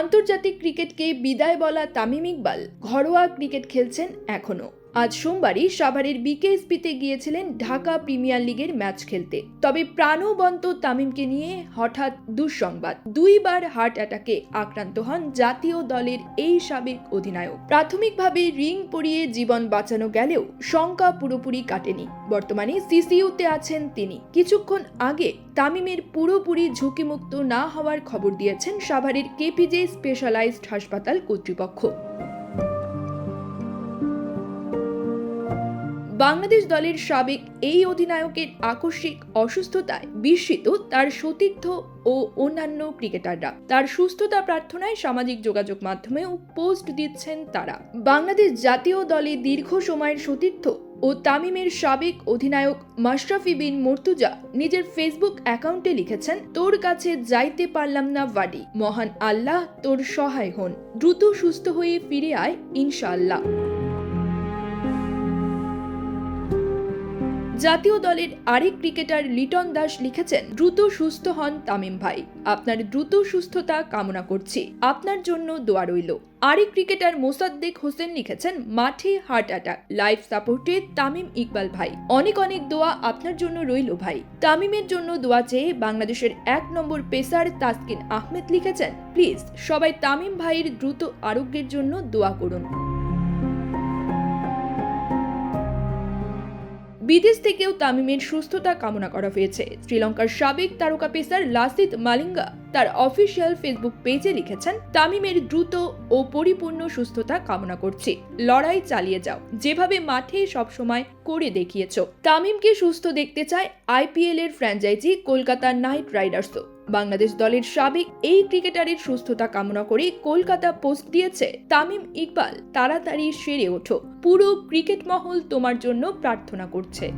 আন্তর্জাতিক ক্রিকেটকে বিদায় বলা তামিম ইকবাল ঘরোয়া ক্রিকেট খেলছেন এখনও। আজ সোমবারই সাভারের বিকেএসপিতে গিয়েছিলেন ঢাকা প্রিমিয়ার লিগের ম্যাচ খেলতে। তবে প্রাণবন্ত তামিমকে নিয়ে হঠাৎ দুঃসংবাদ। দুইবার হার্ট অ্যাটাকে আক্রান্ত হন জাতীয় দলের এই সাবেক অধিনায়ক। প্রাথমিকভাবে রিং পরিয়ে জীবন বাঁচানো গেলেও শঙ্কা পুরোপুরি কাটেনি। বর্তমানে সিসিইউতে আছেন তিনি। কিছুক্ষণ আগে তামিমের পুরোপুরি ঝুঁকিমুক্ত না হওয়ার খবর দিয়েছেন সাভারের কেপিজে স্পেশালাইজড হাসপাতাল কর্তৃপক্ষ। বাংলাদেশ দলের সাবেক এই অধিনায়কের আকস্মিক অসুস্থতায় বিস্মিত তার সতীর্থ ও অন্যান্য ক্রিকেটাররা। তার সুস্থতা প্রার্থনায় সামাজিক যোগাযোগ মাধ্যমেও পোস্ট দিচ্ছেন তারা। বাংলাদেশ জাতীয় দলে দীর্ঘ সময়ের সতীর্থ ও তামিমের সাবেক অধিনায়ক মাশরাফি বিন মর্তুজা নিজের ফেসবুক অ্যাকাউন্টে লিখেছেন, তোর কাছে যাইতে পারলাম না বাড়ি। মহান আল্লাহ তোর সহায় হন। দ্রুত সুস্থ হয়ে ফিরে আয় ইনশাআল্লাহ। জাতীয় দলের আরেক ক্রিকেটার লিটন দাস লিখেছেন, দ্রুত সুস্থ হন তামিম ভাই। আপনার দ্রুত সুস্থতা কামনা করছি। আপনার জন্য দোয়া রইল। আরেক ক্রিকেটার মোসাদ্দেক হোসেন লিখেছেন, মাঠে হার্ট অ্যাটাক। লাইফ সাপোর্টে তামিম ইকবাল ভাই। অনেক অনেক দোয়া আপনার জন্য রইল ভাই। তামিমের জন্য দোয়া চেয়ে বাংলাদেশের এক নম্বর পেসার তাসকিন আহমেদ লিখেছেন, প্লিজ সবাই তামিম ভাইয়ের দ্রুত আরোগ্যের জন্য দোয়া করুন। বিদেশ থেকেও তামিমের সুস্থতা কামনা করা হয়েছে। শ্রীলঙ্কার সাবেক তারকা পেসার লাসিত মালিঙ্গা তার অফিসিয়াল ফেসবুক পেজে লিখেছেন, তামিমের দ্রুত ও পরিপূর্ণ সুস্থতা কামনা করছি। লড়াই চালিয়ে যাও। যেভাবে মাঠে সবসময় করে দেখিয়েছ। তামিমকে সুস্থ দেখতে চায় আইপিএল এর ফ্র্যাঞ্চাইজি কলকাতা নাইট রাইডার্সও। বাংলাদেশ দলের সাবেক এই ক্রিকেটারের সুস্থতা কামনা করে কলকাতা পোস্ট দিয়েছে, তামিম ইকবাল, তাড়াতাড়ি সেরে ওঠো। পুরো ক্রিকেট মহল তোমার জন্য প্রার্থনা করছে।